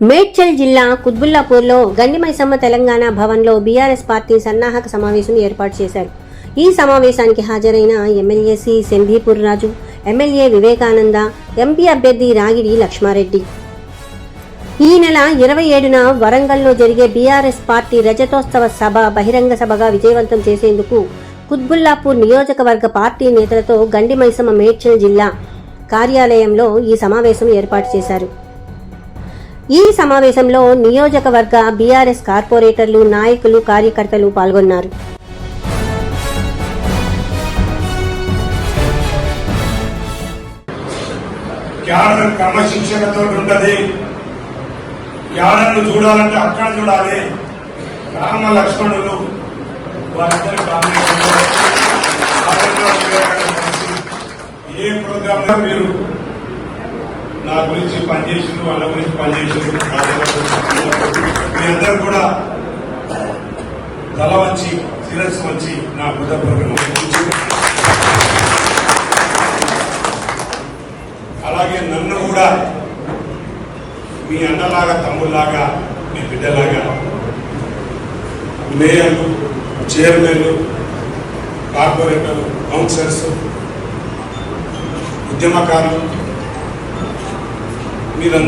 మేడ్చల్ జిల్లా కుత్బుల్లాపూర్లో గండిమైసమ్మ తెలంగాణ భవన్లో BRS party సన్నాహక సమావేశం ఏర్పాటు చేశారు. ఈ సమావేశానికి హాజరైన ఎమ్మెల్యేసి సెంధీపూర్ రాజు ఎమ్మెల్యే వివేకానంద ఎంపీ అభ్యర్థి రాగిడి లక్ష్మారెడ్డి. ఈ నెల ఇరవై ఏడున వరంగల్లో జరిగే బీఆర్ఎస్ పార్టీ రజతోత్సవ సభ బహిరంగ సభగా విజయవంతం చేసేందుకు కుత్బుల్లాపూర్ నియోజకవర్గ పార్టీ నేతలతో గండిమైసమ్మ మేడ్చల్ జిల్లా కార్యాలయంలో ఈ సమావేశం ఏర్పాటు చేశారు. ఈ సమావేశంలో నియోజకవర్గ బీఆర్ఎస్ కార్పొరేటర్లు నాయకులు కార్యకర్తలు పాల్గొన్నారు. క్రమశిక్షణతో ఉంటది చూడాలంటే అక్కడ చూడాలి. రామ లక్ష్మణులు ఏ ప్రోగ్రామ్ మీరు నా గురించి పనిచేసిన వాళ్ళ గురించి పనిచేసిన మీ అందరూ కూడా తల వచ్చి శిరస్సు వచ్చి నా హృదయపూర్వక అలాగే నన్ను కూడా మీ అన్నలాగా తమ్ముళ్ళలాగా మీ బిడ్డలాగా మేయర్లు చైర్మన్లు కార్పొరేటర్లు కౌన్సిలర్స్ ఉద్యమకారులు మీరందరూ